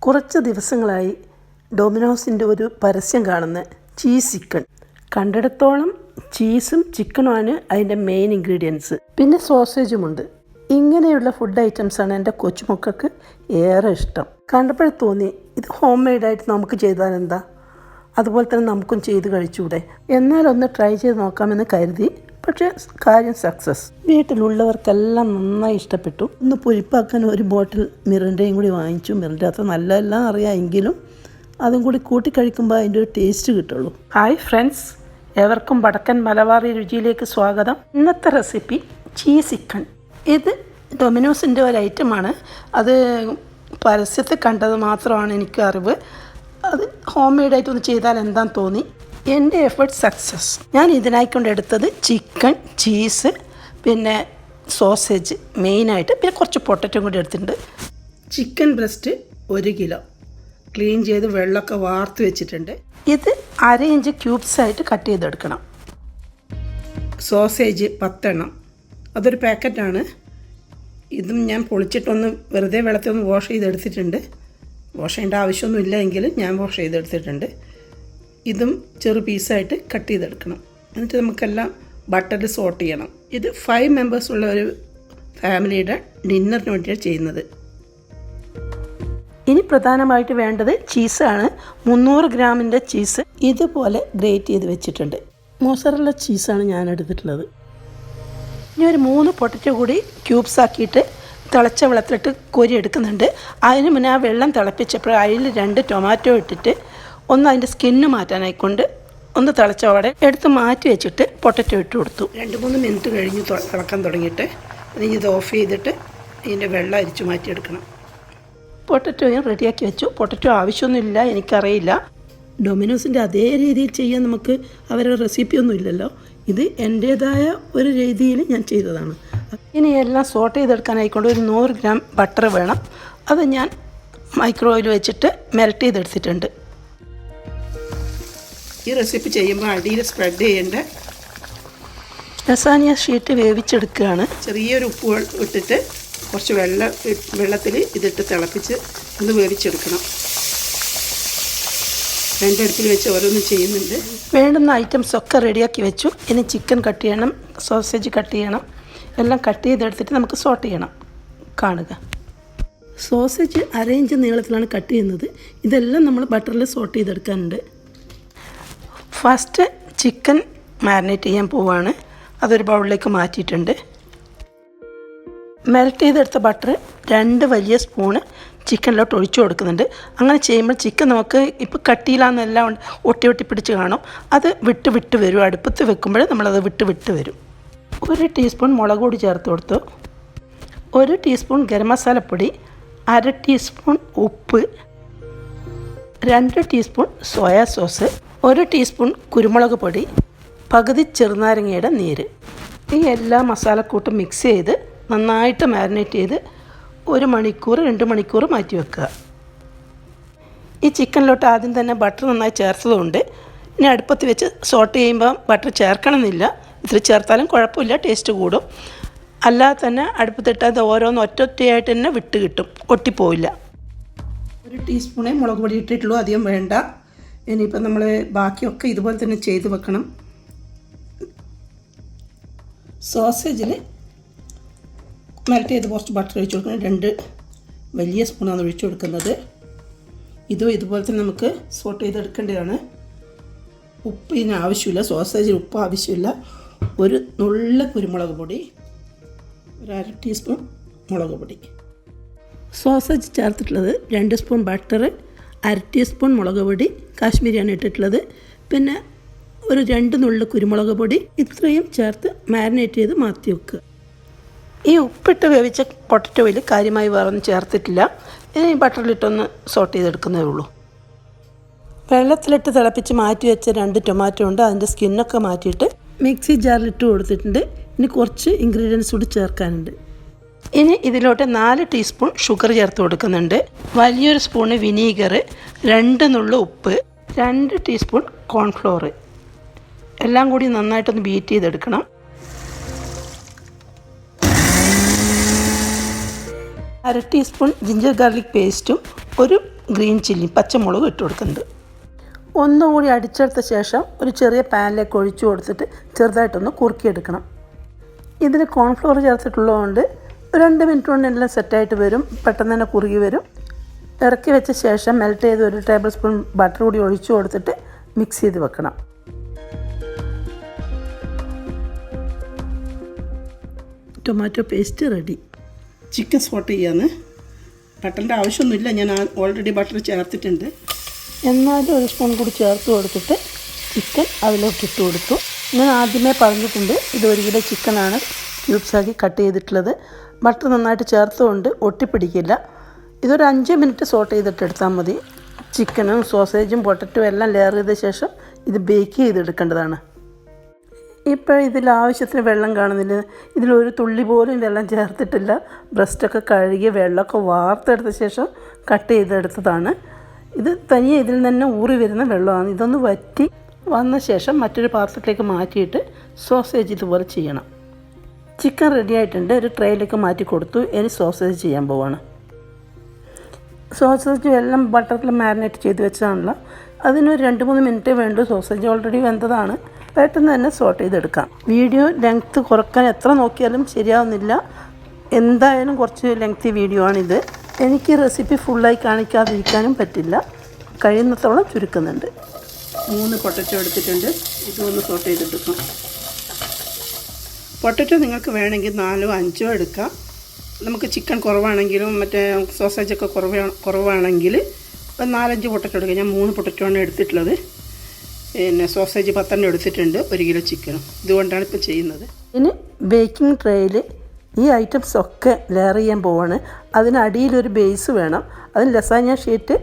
കുറച്ച് ദിവസങ്ങളായി ഡൊമിനോസിന്റെ ഒരു പരസ്യം കാണുന്ന ചീസ് ചിക്കൻ. കണ്ടിടത്തോളം ചീസും ചിക്കനുമാണ് അതിന്റെ മെയിൻ ഇൻഗ്രീഡിയൻസ് പിന്നെ സോസേജുമുണ്ട്. ഇങ്ങനെയുള്ള ഫുഡ് ഐറ്റംസാണ് എന്റെ കൊച്ചുമക്കൾക്ക് ഏറെ ഇഷ്ടം. കണ്ടപ്പോഴേ തോന്നി ഇത് ഹോം മെയ്ഡായിട്ട് നമുക്ക് ചെയ്താൽ എന്താ? അതുപോലെ തന്നെ നമുക്കും ചെയ്ത് കഴിച്ചുകൂടെ എന്നാലൊന്ന് ട്രൈ ചെയ്ത് നോക്കാമെന്ന് കരുതി. പക്ഷേ കാര്യം സക്സസ് വീട്ടിലുള്ളവർക്കെല്ലാം നന്നായി ഇഷ്ടപ്പെട്ടു. ഒന്ന് പൊരിപ്പാക്കാൻ ഒരു ബോട്ടിൽ മിറിന്റെയും കൂടി വാങ്ങിച്ചു. മിറിന്റെ അത്ര നല്ലതെല്ലാം അറിയാമെങ്കിലും അതും കൂടി കൂട്ടി കഴിക്കുമ്പോൾ അതിന്റെ ഒരു ടേസ്റ്റ് കിട്ടുള്ളൂ. ഹായ് ഫ്രണ്ട്സ് ഏവർക്കും വടക്കൻ മലബാറി രുചിയിലേക്ക് സ്വാഗതം. ഇന്നത്തെ റെസിപ്പി ചീസ് ചിക്കൻ ഇത് ഡൊമിനോസിന്റെ ഒരു ഐറ്റമാണ് അത് പരസ്യത്തിൽ കണ്ടത് മാത്രമാണ് എനിക്ക് അറിവ്. അത് ഹോം മെയ്ഡായിട്ടൊന്ന് ചെയ്താൽ എന്താന്ന് തോന്നി? എന്റെ എഫേർട്ട് സക്സസ് ഞാൻ ഇതിനായിക്കൊണ്ട് എടുത്തത് ചിക്കൻ ചീസ് പിന്നെ സോസേജ് മെയിനായിട്ട് പിന്നെ കുറച്ച് പൊട്ടറ്റോ കൂടി എടുത്തിട്ടുണ്ട്. ചിക്കൻ ബ്രസ്റ്റ് ഒരു കിലോ ക്ലീൻ ചെയ്ത് വെള്ളമൊക്കെ വാർത്ത് വെച്ചിട്ടുണ്ട്. ഇത് അര ഇഞ്ച് ക്യൂബ്സ് ആയിട്ട് കട്ട് ചെയ്തെടുക്കണം. സോസേജ് പത്തെണ്ണം. അതൊരു പാക്കറ്റാണ് ഇതും ഞാൻ പൊളിച്ചിട്ടൊന്ന് വെറുതെ വെള്ളത്തിൽ ഒന്ന് വാഷ് ചെയ്തെടുത്തിട്ടുണ്ട്. വാഷ് ചെയ്യേണ്ട ആവശ്യമൊന്നുമില്ല എങ്കിലും ഞാൻ വാഷ് ചെയ്തെടുത്തിട്ടുണ്ട്. ഇതും ചെറു പീസായിട്ട് കട്ട് ചെയ്തെടുക്കണം. എന്നിട്ട് നമുക്കെല്ലാം ബട്ടറിൽ സോട്ട് ചെയ്യണം. ഇത് ഫൈവ് മെമ്പേഴ്സ് ഉള്ള ഒരു ഫാമിലിയുടെ ഡിന്നറിന് വേണ്ടിയാണ് ചെയ്യുന്നത്. ഇനി പ്രധാനമായിട്ട് വേണ്ടത് ചീസാണ്. മുന്നൂറ് ഗ്രാമിന്റെ ചീസ് ഇതുപോലെ ഗ്രേറ്റ് ചെയ്ത് വെച്ചിട്ടുണ്ട്. മോസറല്ല ചീസാണ് ഞാൻ എടുത്തിട്ടുള്ളത് ഇനി ഒരു മൂന്ന് പൊട്ടറ്റോ കൂടി ക്യൂബ്സ് ആക്കിയിട്ട് തിളച്ച വെള്ളത്തിലിട്ട് കൊരി എടുക്കുന്നുണ്ട്. അതിന് മുന്നേ ആ വെള്ളം തിളപ്പിച്ചപ്പോൾ അതിൽ രണ്ട് ടൊമാറ്റോ ഇട്ടിട്ട് ഒന്ന് അതിന്റെ സ്കിന്ന് മാറ്റാനായിക്കൊണ്ട് ഒന്ന് തിളച്ചോടെ എടുത്ത് മാറ്റി വെച്ചിട്ട് പൊട്ടറ്റോ ഇട്ട് കൊടുത്തു. രണ്ട് മൂന്ന് മിനിറ്റ് കഴിഞ്ഞ് തിളക്കാൻ തുടങ്ങിയിട്ട് ഇനി ഇത് ഓഫ് ചെയ്തിട്ട് ഇതിന്റെ വെള്ളം അരിച്ചു മാറ്റിയെടുക്കണം. പൊട്ടറ്റോ ഞാൻ റെഡിയാക്കി വെച്ചു. പൊട്ടറ്റോ ആവശ്യമൊന്നുമില്ല എനിക്കറിയില്ല. ഡൊമിനോസിന്റെ അതേ രീതിയിൽ ചെയ്യാൻ നമുക്ക് അവരുടെ റെസിപ്പിയൊന്നും ഇല്ലല്ലോ. ഇത് എന്റേതായ ഒരു രീതിയിൽ ഞാൻ ചെയ്തതാണ്. ഇനി എല്ലാം സോട്ട് ചെയ്തെടുക്കാനായിക്കൊണ്ട് ഒരു നൂറ് ഗ്രാം ബട്ടർ വേണം. അത് ഞാൻ മൈക്രോവേവിൽ വെച്ചിട്ട് മെൽറ്റ് ചെയ്തെടുത്തിട്ടുണ്ട്. ഈ റെസിപ്പി ചെയ്യുമ്പോൾ അടിയിൽ സ്പ്രെഡ് ചെയ്യേണ്ട ലസാനിയ ഷീറ്റ് വേവിച്ചെടുക്കുകയാണ്. ചെറിയൊരു ഉപ്പ് ഇട്ടിട്ട് കുറച്ച് വെള്ളം വെള്ളത്തിൽ ഇതിട്ട് തിളപ്പിച്ച് ഒന്ന് വേവിച്ചെടുക്കണം. രണ്ട് അടുപ്പിൽ വെച്ച് ഓരോന്നും ചെയ്യുന്നുണ്ട്. വേണ്ടുന്ന ഐറ്റംസ് ഒക്കെ റെഡിയാക്കി വെച്ചു. ഇനി ചിക്കൻ കട്ട് ചെയ്യണം സോസേജ് കട്ട് ചെയ്യണം. എല്ലാം കട്ട് ചെയ്തെടുത്തിട്ട് നമുക്ക് സോട്ട് ചെയ്യണം. കാണുക. സോസേജ് അരയിഞ്ച് നീളത്തിലാണ് കട്ട് ചെയ്യുന്നത്. ഇതെല്ലാം നമ്മൾ ബട്ടറിൽ സോട്ട് ചെയ്തെടുക്കാനുണ്ട് ഫസ്റ്റ് ചിക്കൻ മാരിനേറ്റ് ചെയ്യാൻ പോവാണ്. അതൊരു ബൗളിലേക്ക് മാറ്റിയിട്ടുണ്ട്. മെൽറ്റ് ചെയ്തെടുത്ത ബട്ടർ രണ്ട് വലിയ സ്പൂണ് ചിക്കനിലോട്ട് ഒഴിച്ചു കൊടുക്കുന്നുണ്ട്. അങ്ങനെ ചെയ്യുമ്പോൾ ചിക്കൻ നമുക്ക് ഇപ്പോൾ കട്ടിയിലാണെന്നെല്ലാം ഒട്ടി ഒട്ടി പിടിച്ച് കാണും. അത് വിട്ട് വിട്ട് വരും. അടുപ്പത്ത് വെക്കുമ്പോൾ നമ്മളത് വിട്ട് വിട്ട് വരും. ഒരു ടീസ്പൂൺ മുളക് പൊടി ചേർത്ത് കൊടുത്തു. ഒരു ടീസ്പൂൺ ഗരം മസാലപ്പൊടി അര ടീസ്പൂൺ ഉപ്പ് രണ്ട് ടീസ്പൂൺ സോയാ സോസ് ഒരു ടീസ്പൂൺ കുരുമുളക് പൊടി പകുതി ചെറുനാരങ്ങയുടെ നീര്. ഈ എല്ലാ മസാലക്കൂട്ടും മിക്സ് ചെയ്ത് നന്നായിട്ട് മാരിനേറ്റ് ചെയ്ത് ഒരു മണിക്കൂർ രണ്ട് മണിക്കൂർ മാറ്റി വെക്കുക. ഈ ചിക്കനിലോട്ട് ആദ്യം തന്നെ ബട്ടർ നന്നായി ചേർത്തതുകൊണ്ട് ഇനി അടുപ്പത്ത് വെച്ച് സോട്ട് ചെയ്യുമ്പോൾ ബട്ടർ ചേർക്കണമെന്നില്ല. ഇത്തിരി ചേർത്താലും കുഴപ്പമില്ല ടേസ്റ്റ് കൂടും. അല്ലാതെ തന്നെ അടുപ്പത്തിട്ട് അത് ഓരോന്ന് ഒറ്റൊറ്റയായിട്ട് തന്നെ വിട്ട് കിട്ടും ഒട്ടിപ്പോയില്ല ഒരു ടീസ്പൂണേ മുളക് പൊടി ഇട്ടിട്ടുള്ളൂ അധികം വേണ്ട. ഇനിയിപ്പോൾ നമ്മൾ ബാക്കിയൊക്കെ ഇതുപോലെ തന്നെ ചെയ്ത് വെക്കണം. സോസേജിൽ മെൽറ്റ് ചെയ്ത് കുറച്ച് ബട്ടർ ഒഴിച്ച് കൊടുക്കണം. രണ്ട് വലിയ സ്പൂണാണ് ഒഴിച്ചു കൊടുക്കുന്നത്. ഇതും ഇതുപോലെ തന്നെ നമുക്ക് സോട്ട് ചെയ്തെടുക്കേണ്ടതാണ്. ഉപ്പ് ഇതിന് ആവശ്യമില്ല. സോസേജിന് ഉപ്പ് ആവശ്യമില്ല. ഒരു നുള്ള കുരുമുളക് പൊടി ഒരു അര ടീസ്പൂൺ മുളക് പൊടി. സോസേജ് ചേർത്തിട്ടുള്ളത് രണ്ട് സ്പൂൺ ബട്ടർ അര ടീസ്പൂൺ മുളക് പൊടി കാശ്മീരിയാണ് ഇട്ടിട്ടുള്ളത്. പിന്നെ ഒരു രണ്ട് നുള്ളു കുരുമുളക് പൊടി ഇത്രയും ചേർത്ത് മാരിനേറ്റ് ചെയ്ത് മാറ്റി വെക്കുക ഈ ഉപ്പിട്ട് വേവിച്ച പൊട്ടറ്റോയിൽ കാര്യമായി വേറൊന്നും ചേർത്തിട്ടില്ല. ഇനി ബട്ടറിലിട്ടൊന്ന് സോട്ട് ചെയ്തെടുക്കുന്നേ ഉള്ളൂ. വെള്ളത്തിലിട്ട് തിളപ്പിച്ച് മാറ്റി വെച്ച രണ്ട് ടൊമാറ്റോ ഉണ്ട്. അതിന്റെ സ്കിന്നൊക്കെ മാറ്റിയിട്ട് മിക്സി ജാറിലിട്ട് കൊടുത്തിട്ടുണ്ട്. ഇനി കുറച്ച് ഇൻഗ്രീഡിയൻസ് കൂടി ചേർക്കാനുണ്ട്. ഇനി ഇതിലോട്ട് നാല് ടീസ്പൂൺ ഷുഗർ ചേർത്ത് കൊടുക്കുന്നുണ്ട്. വലിയൊരു സ്പൂണ് വിനീഗർ രണ്ട് നുള്ളു ഉപ്പ് രണ്ട് ടീസ്പൂൺ കോൺഫ്ലോർ. എല്ലാം കൂടി നന്നായിട്ടൊന്ന് ബീറ്റ് ചെയ്തെടുക്കണം. അര ടീസ്പൂൺ ജിഞ്ചർ ഗാർലിക് പേസ്റ്റും ഒരു ഗ്രീൻ ചില്ലി പച്ചമുളകും ഇട്ട് കൊടുക്കുന്നുണ്ട്. ഒന്നുകൂടി അടിച്ചെടുത്ത ശേഷം ഒരു ചെറിയ പാനിലേക്ക് ഒഴിച്ചു കൊടുത്തിട്ട് ചെറുതായിട്ടൊന്ന് കുറുക്കിയെടുക്കണം. ഇതിൽ കോൺഫ്ലോർ ചേർത്തിട്ടുള്ളതുകൊണ്ട് രണ്ട് മിനിറ്റ് കൊണ്ട് എല്ലാം സെറ്റായിട്ട് വരും. പെട്ടെന്ന് തന്നെ കുറുകി വരും. ഇറക്കി വെച്ച ശേഷം മെൽറ്റ് ചെയ്ത് ഒരു ടേബിൾ സ്പൂൺ ബട്ടർ കൂടി ഒഴിച്ചു കൊടുത്തിട്ട് മിക്സ് ചെയ്ത് വെക്കണം. Tomato paste ready chicken sauté ചെയ്യാന്ന്. ബട്ടറിന്റെ ആവശ്യമൊന്നുമില്ല. ഞാൻ ഓൾറെഡി ബട്ടർ ചേർത്തിട്ടുണ്ട്. എന്നാലും ഒരു സ്പൂൺ കൂടി ചേർത്ത് കൊടുത്തിട്ട് ചിക്കൻ അതിലോട്ട് ഇട്ട് കൊടുത്തു. ഞാൻ ആദ്യമേ പറഞ്ഞിട്ടുണ്ട് ഇത് ഒരു കിലോ ചിക്കനാണ് ക്യൂബ്സാക്കി കട്ട് ചെയ്തിട്ടുള്ളത്. ബട്ടർ നന്നായിട്ട് ചേർത്തുകൊണ്ട് ഒട്ടിപ്പിടിക്കില്ല. ഇതൊരു അഞ്ച് മിനിറ്റ് സോട്ട് ചെയ്തിട്ട് എടുത്താൽ മതി. ചിക്കനും സോസേജും പൊട്ടറ്റും എല്ലാം ലെയർ ചെയ്ത ശേഷം ഇത് ബേക്ക് ചെയ്തെടുക്കേണ്ടതാണ്. ഇപ്പോൾ ഇതിൽ ആവശ്യത്തിന് വെള്ളം കാണുന്നില്ല. ഇതിലൊരു തുള്ളി പോലും വെള്ളം ചേർത്തിട്ടില്ല. ബ്രസ്റ്റൊക്കെ കഴുകി വെള്ളമൊക്കെ വാർത്തെടുത്ത ശേഷം കട്ട് ചെയ്തെടുത്തതാണ്. ഇത് തനിയെ ഇതിൽ തന്നെ ഊറി വരുന്ന വെള്ളമാണ്. ഇതൊന്ന് വറ്റി വന്ന ശേഷം മറ്റൊരു പാത്രത്തിലേക്ക് മാറ്റിയിട്ട് സോസേജ് ഇതുപോലെ ചെയ്യണം. ചിക്കൻ റെഡി ആയിട്ടുണ്ട്. ഒരു ട്രേയിലേക്ക് മാറ്റി കൊടുത്തു. ഇനി സോസേജ് ചെയ്യാൻ പോവാണ്. സോസേജ് എല്ലാം ബട്ടറിൽ മാരിനേറ്റ് ചെയ്ത് വെച്ചതാണല്ലോ. അതിനൊരു രണ്ട് മൂന്ന് മിനിറ്റ് വേണ്ടു. സോസേജ് ഓൾറെഡി വെന്തതാണ്. പെട്ടെന്ന് തന്നെ സോട്ട് ചെയ്തെടുക്കാം. വീഡിയോ ലെങ്ത്ത് കുറയ്ക്കാൻ എത്ര നോക്കിയാലും ശരിയാവുന്നില്ല. എന്തായാലും കുറച്ച് ലെങ്തി വീഡിയോ ആണിത്. എനിക്ക് റെസിപ്പി ഫുള്ളായി കാണിക്കാതിരിക്കാനും പറ്റില്ല. കഴിയുന്നത്തോളം ചുരുക്കുന്നുണ്ട്. മൂന്ന് പൊട്ടറ്റോ എടുത്തിട്ടുണ്ട്. ഇതൊന്ന് സോട്ട് ചെയ്തെടുക്കാം. പൊട്ടറ്റോ നിങ്ങൾക്ക് വേണമെങ്കിൽ നാലോ അഞ്ചോ എടുക്കാം. നമുക്ക് ചിക്കൻ കുറവാണെങ്കിലും മറ്റേ സോസേജൊക്കെ കുറവ് കുറവാണെങ്കിൽ ഒരു നാലഞ്ച് പൊട്ടറ്റോ എടുക്കാം. ഞാൻ മൂന്ന് പൊട്ടറ്റോ ആണ് എടുത്തിട്ടുള്ളത്. പിന്നെ സോസേജ് പത്തെണ്ണം എടുത്തിട്ടുണ്ട്. ഒരു കിലോ ചിക്കനും. ഇതുകൊണ്ടാണ് ഇപ്പോൾ ചെയ്യുന്നത്. ഇനി ബേക്കിംഗ് ട്രേയിൽ ഈ ഐറ്റംസ് ഒക്കെ ലെയർ ചെയ്യാൻ പോവാണ്. അതിനടിയിലൊരു ബേസ് വേണം. അതിന് ലസാഞ്ഞ ഷീറ്റ്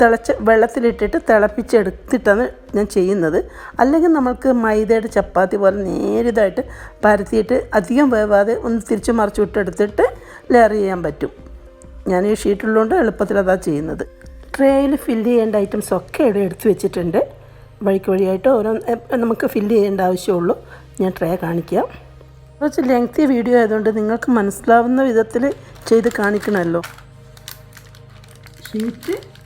തിളച്ച് വെള്ളത്തിലിട്ടിട്ട് തിളപ്പിച്ചെടുത്തിട്ടാണ് ഞാൻ ചെയ്യുന്നത്. അല്ലെങ്കിൽ നമ്മൾക്ക് മൈദയുടെ ചപ്പാത്തി പോലെ നേരിതായിട്ട് പരത്തിയിട്ട് അധികം വേവാതെ ഒന്ന് തിരിച്ച് മറിച്ച് വിട്ടെടുത്തിട്ട് ലെയർ ചെയ്യാൻ പറ്റും. ഞാൻ ഈ ഷീറ്റുള്ളതുകൊണ്ട് എളുപ്പത്തിൽ അതാണ് ചെയ്യുന്നത്. ട്രേയിൽ ഫില്ല് ചെയ്യേണ്ട ഐറ്റംസ് ഒക്കെ ഇവിടെ എടുത്തു വെച്ചിട്ടുണ്ട്. വഴിക്ക് വഴിയായിട്ട് ഓരോ നമുക്ക് ഫില്ല് ചെയ്യേണ്ട ആവശ്യമുള്ളൂ. ഞാൻ ട്രേ കാണിക്കാം. കുറച്ച് ലെങ്തി വീഡിയോ ആയതുകൊണ്ട് നിങ്ങൾക്ക് മനസ്സിലാവുന്ന വിധത്തിൽ ചെയ്ത് കാണിക്കണമല്ലോ. ഷീറ്റ്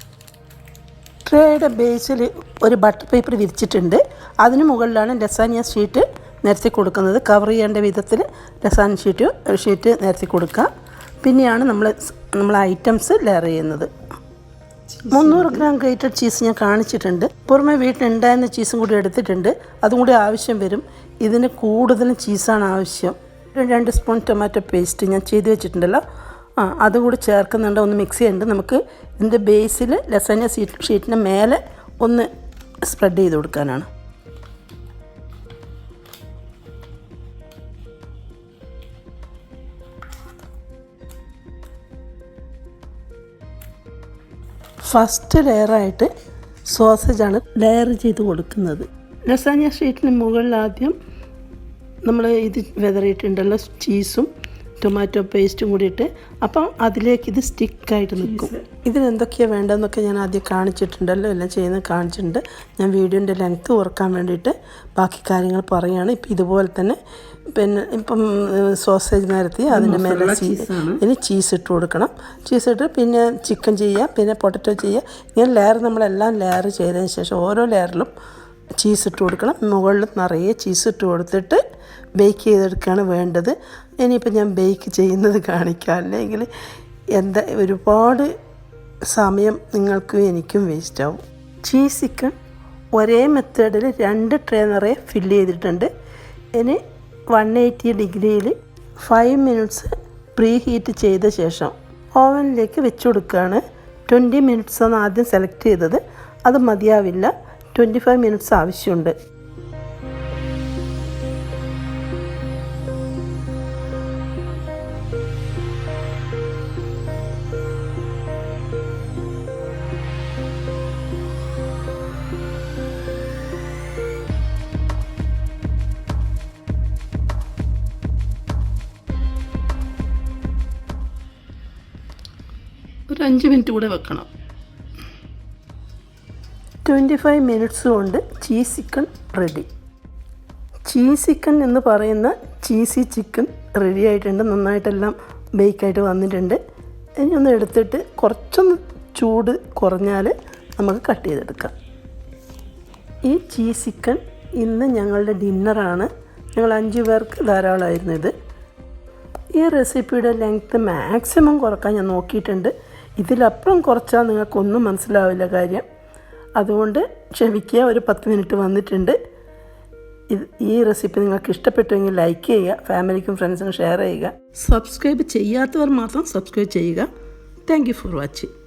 ട്രേയുടെ ബേസിൽ ഒരു ബട്ടർ പേപ്പർ വിരിച്ചിട്ടുണ്ട്. അതിന് മുകളിലാണ് ലസാനിയ ഷീറ്റ് നിരത്തി കൊടുക്കുന്നത്. കവർ ചെയ്യേണ്ട വിധത്തിൽ ലസാനിയ ഷീറ്റ് ഷീറ്റ് നിരത്തി കൊടുക്കുക. പിന്നെയാണ് നമ്മൾ നമ്മൾ ഐറ്റംസ് ലെയർ ചെയ്യുന്നത്. മുന്നൂറ് ഗ്രാം ഗ്രേറ്റഡ് ചീസ് ഞാൻ കാണിച്ചിട്ടുണ്ട്. പുറമെ വീട്ടിലുണ്ടായിരുന്ന ചീസും കൂടി എടുത്തിട്ടുണ്ട്. അതും കൂടി ആവശ്യം വരും. ഇതിന് കൂടുതലും ചീസാണ് ആവശ്യം. രണ്ട് സ്പൂൺ ടൊമാറ്റോ പേസ്റ്റ് ഞാൻ ചെയ്ത് വെച്ചിട്ടുണ്ടല്ലോ. ആ അതുകൂടി ചേർക്കുന്നുണ്ട് ഒന്ന് മിക്സ് ചെയ്യുന്നുണ്ട്. നമുക്ക് ഇതിന്റെ ബേസിൽ ലസാന സീറ്റ് ഷീറ്റിന് മേലെ ഒന്ന് സ്പ്രെഡ് ചെയ്ത് കൊടുക്കാനാണ്. ഫസ്റ്റ് ലെയറായിട്ട് സോസേജാണ് ലെയർ ചെയ്ത് കൊടുക്കുന്നത്. ലസാനിയ ഷീറ്റിന് മുകളിൽ ആദ്യം നമ്മൾ ഇത് വെതറിയിട്ടുണ്ടല്ലോ ചീസും ടൊമാറ്റോ പേസ്റ്റും കൂടി ഇട്ട് അപ്പം അതിലേക്ക് ഇത് സ്റ്റിക്കായിട്ട് നിൽക്കും. ഇതിനെന്തൊക്കെയാണ് വേണ്ടതെന്നൊക്കെ ഞാൻ ആദ്യം കാണിച്ചിട്ടുണ്ടല്ലോ. എല്ലാം ചെയ്യുന്നത് കാണിച്ചിട്ടുണ്ട്. ഞാൻ വീഡിയോന്റെ ലെങ്ത്ത് ഓർക്കാൻ വേണ്ടിയിട്ട് ബാക്കി കാര്യങ്ങൾ പറയുകയാണ് ഇപ്പം ഇതുപോലെ തന്നെ പിന്നെ ഇപ്പം സോസേജ് നിരത്തി അതിന്റെ മേലെ ചീസ് ഇനി ചീസ് ഇട്ട് കൊടുക്കണം. ചീസ് ഇട്ട് പിന്നെ ചിക്കൻ ചെയ്യുക പിന്നെ പൊട്ടറ്റോ ചെയ്യുക. ഇങ്ങനെ ലെയർ നമ്മളെല്ലാം ലെയർ ചെയ്തതിന് ശേഷം ഓരോ ലെയറിലും ചീസ് ഇട്ട് കൊടുക്കണം. മുകളിൽ നിറയെ ചീസ് ഇട്ട് കൊടുത്തിട്ട് ബേക്ക് ചെയ്തെടുക്കുകയാണ് വേണ്ടത്. ഇനിയിപ്പോൾ ഞാൻ ബേക്ക് ചെയ്യുന്നത് കാണിക്കാം. അല്ലെങ്കിൽ എന്താ ഒരുപാട് സമയം നിങ്ങൾക്കും എനിക്കും വേസ്റ്റ് ആവും. ചീസ് ചിക്കൻ ഒരേ മെത്തേഡിൽ രണ്ട് ട്രേ നിറയെ ഫില്ല് ചെയ്തിട്ടുണ്ട്. ഇനി വൺ എയ്റ്റി ഡിഗ്രിയിൽ ഫൈവ് മിനിറ്റ്സ് പ്രീ ഹീറ്റ് ചെയ്ത ശേഷം ഓവനിലേക്ക് വെച്ച് കൊടുക്കുകയാണ്. ട്വന്റി മിനിറ്റ്സ് ആണ് ആദ്യം സെലക്ട് ചെയ്തത്. അത് മതിയാവില്ല. ട്വന്റി ഫൈവ് മിനിറ്റ്സ് ആവശ്യമുണ്ട്. ഒരു അഞ്ച് മിനിറ്റ് കൂടെ വെക്കണം. ട്വന്റി ഫൈവ് മിനിറ്റ്സ് കൊണ്ട് cheese chicken ready cheese chicken എന്ന് പറയുന്ന ചീസി ചിക്കൻ റെഡി ആയിട്ടുണ്ട്. നന്നായിട്ടെല്ലാം ബേക്കായിട്ട് വന്നിട്ടുണ്ട്. ഇനി ഒന്ന് എടുത്തിട്ട് കുറച്ചൊന്ന് ചൂട് കുറഞ്ഞാൽ നമുക്ക് കട്ട് ചെയ്തെടുക്കാം. ഈ ചീസ് ചിക്കൻ ഇന്ന് ഞങ്ങളുടെ ഡിന്നറാണ് ഞങ്ങൾ അഞ്ച് പേർക്ക് ധാരാളമായിരുന്നു ഇത്. ഈ റെസിപ്പിയുടെ ലെങ്ത്ത് മാക്സിമം കുറയ്ക്കാൻ ഞാൻ നോക്കിയിട്ടുണ്ട്. ഇതിലപ്പുറം കുറച്ചാൽ നിങ്ങൾക്കൊന്നും മനസ്സിലാവില്ല കാര്യം. അതുകൊണ്ട് ക്ഷമിക്കുക ഒരു പത്ത് മിനിറ്റ് വന്നിട്ടുണ്ട്. ഇത് ഈ റെസിപ്പി നിങ്ങൾക്ക് ഇഷ്ടപ്പെട്ടുവെങ്കിൽ ലൈക്ക് ചെയ്യുക ഫാമിലിക്കും ഫ്രണ്ട്സിനും ഷെയർ ചെയ്യുക. സബ്സ്ക്രൈബ് ചെയ്യാത്തവർ മാത്രം സബ്സ്ക്രൈബ് ചെയ്യുക. Thank for watching.